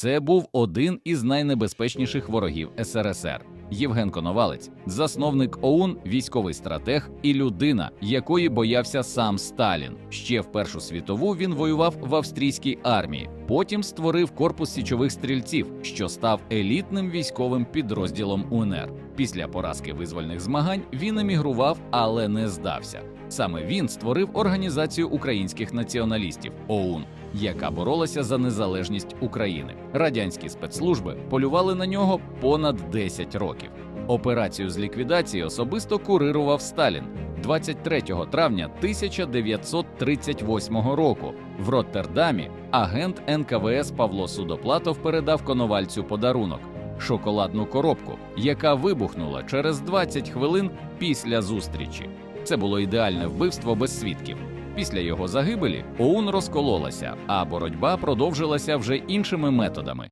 Це був один із найнебезпечніших ворогів СРСР. Євген Коновалець, засновник ОУН, військовий стратег і людина, якої боявся сам Сталін. Ще в Першу світову він воював в австрійській армії. Потім створив корпус січових стрільців, що став елітним військовим підрозділом УНР. Після поразки визвольних змагань він емігрував, але не здався. Саме він створив організацію українських націоналістів ОУН, яка боролася за незалежність України. Радянські спецслужби полювали на нього понад 10 років. Операцію з ліквідації особисто курирував Сталін 23 травня 1938 року. В Роттердамі агент НКВС Павло Судоплатов передав коновальцю подарунок шоколадну коробку, яка вибухнула через 20 хвилин після зустрічі. Це було ідеальне вбивство без свідків. Після його загибелі ОУН розкололася, а боротьба продовжилася вже іншими методами.